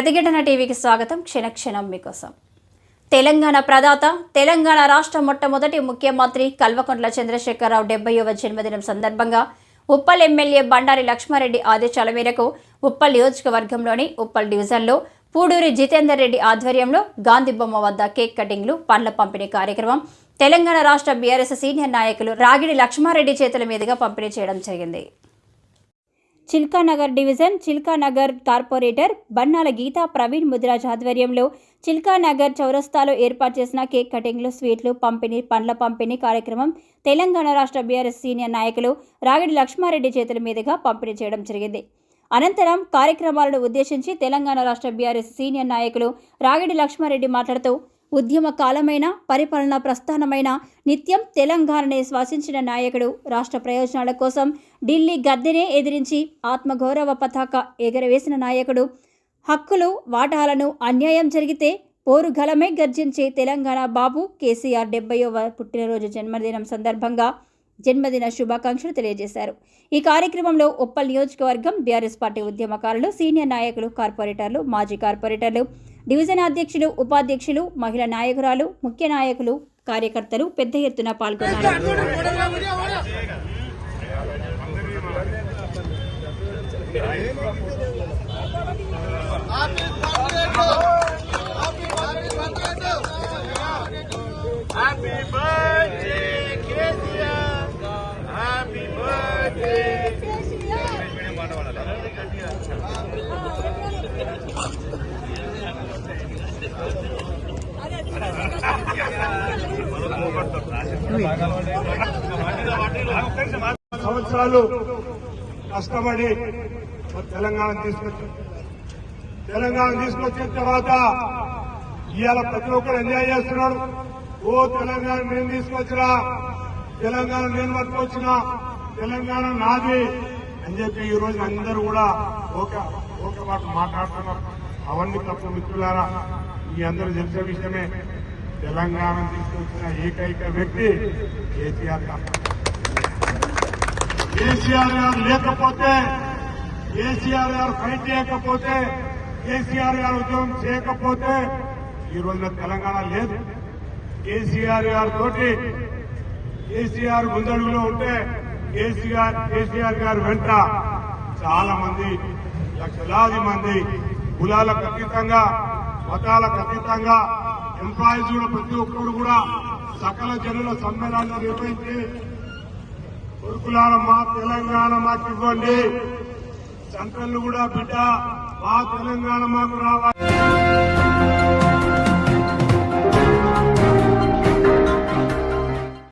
ప్రతిఘటన టీవీకి స్వాగతం. క్షణక్షణం మీకోసం. తెలంగాణ ప్రదాత తెలంగాణ రాష్ట్ర మొట్టమొదటి ముఖ్యమంత్రి కల్వకుంట్ల చంద్రశేఖరరావు డెబ్బైవ జన్మదినం సందర్భంగా ఉప్పల్ ఎమ్మెల్యే బండారి లక్ష్మారెడ్డి ఆదేశాల మేరకు ఉప్పల్ నియోజకవర్గంలోని ఉప్పల్ డివిజన్లో పూడూరి జితేందర్ రెడ్డి ఆధ్వర్యంలో గాంధీ బొమ్మ వద్ద కేక్ కటింగ్లు పండ్ల పంపిణీ కార్యక్రమం తెలంగాణ రాష్ట్ర బీఆర్ఎస్ సీనియర్ నాయకులు రాగిడి లక్ష్మారెడ్డి చేతుల మీదుగా పంపిణీ చేయడం జరిగింది. చిల్కానగర్ డివిజన్ చిల్కానగర్ కార్పొరేటర్ బన్నాల గీతా ప్రవీణ్ ముదిరాజ్ ఆధ్వర్యంలో చిల్కానగర్ చౌరస్తాలో ఏర్పాటు చేసిన కేక్ కటింగ్లు స్వీట్లు పంపిణీ పండ్ల పంపిణీ కార్యక్రమం తెలంగాణ రాష్ట్ర బీఆర్ఎస్ సీనియర్ నాయకులు రాగిడి లక్ష్మారెడ్డి చేతుల మీదుగా పంపిణీ చేయడం జరిగింది. అనంతరం కార్యక్రమాలను ఉద్దేశించి తెలంగాణ రాష్ట్ర బీఆర్ఎస్ సీనియర్ నాయకులు రాగిడి లక్ష్మారెడ్డి మాట్లాడుతూ ఉద్యమ కాలమైన పరిపాలన ప్రస్థానమైన నిత్యం తెలంగాణనే శ్వాసించిన నాయకుడు. రాష్ట్ర ప్రయోజనాల కోసం ఢిల్లీ గద్దెనే ఎదిరించి ఆత్మగౌరవ పతాక ఎగరవేసిన నాయకుడు. హక్కులు వాటాలను అన్యాయం జరిగితే పోరుగలమే గర్జించే తెలంగాణ బాబు కేసీఆర్ డెబ్బైవ పుట్టినరోజు జన్మదినం సందర్భంగా జన్మదిన శుభాకాంక్షలు తెలియజేశారు. ఈ కార్యక్రమంలో ఉప్పల్ నియోజకవర్గం బీఆర్ఎస్ పార్టీ ఉద్యమకారులు సీనియర్ నాయకులు కార్పొరేటర్లు మాజీ కార్పొరేటర్లు డివిజన్ అధ్యక్షులు ఉపాధ్యక్షులు మహిళా నాయకురాలు ముఖ్య నాయకులు కార్యకర్తలు పెద్ద ఎత్తున పాల్గొన్నారు. Happy సంవత్సరాలు కష్టపడి తెలంగాణ తీసుకొచ్చారు తెలంగాణ తీసుకొచ్చిన తర్వాత ఇవాళ ప్రతి ఒక్కరు ఎంజాయ్ చేస్తున్నాడు ఓ తెలంగాణ నేను తీసుకొచ్చినా తెలంగాణ నేను పట్టుకొచ్చినా తెలంగాణ నాది అని చెప్పి ఈ రోజు అందరూ కూడా ఒక ఒక మాట మాట్లాడుతున్నారు. అవన్నీ తప్పు మిత్రులారా మీ అందరూ తెలిసే విషయమే. తెలంగాణ తీసుకొచ్చిన ఏకైక వ్యక్తి కేసీఆర్ గారు. కేసీఆర్ గారు లేకపోతే కేసీఆర్ గారు ఫైట్ చేయకపోతే కేసీఆర్ గారు ఉద్యమం చేయకపోతే ఈ రోజున తెలంగాణ లేదు. కేసీఆర్ గారి తోటి కేసీఆర్ ముందడుగులో ఉంటే కేసీఆర్ కేసీఆర్ గారు వెంట చాలా మంది లక్షలాది మంది కులాలకు అతీతంగా మతాలకు అతీతంగా ఎంప్లాయీస్ కూడా ప్రతి ఒక్కరు కూడా సకల జనుల సమ్మేళనాన్ని నిర్వహించి కొడుకులాల మా తెలంగాణ మాకు ఇవ్వండి. సెంట్రల్ కూడా బిడ్డ మా తెలంగాణ మాకు రావాలి.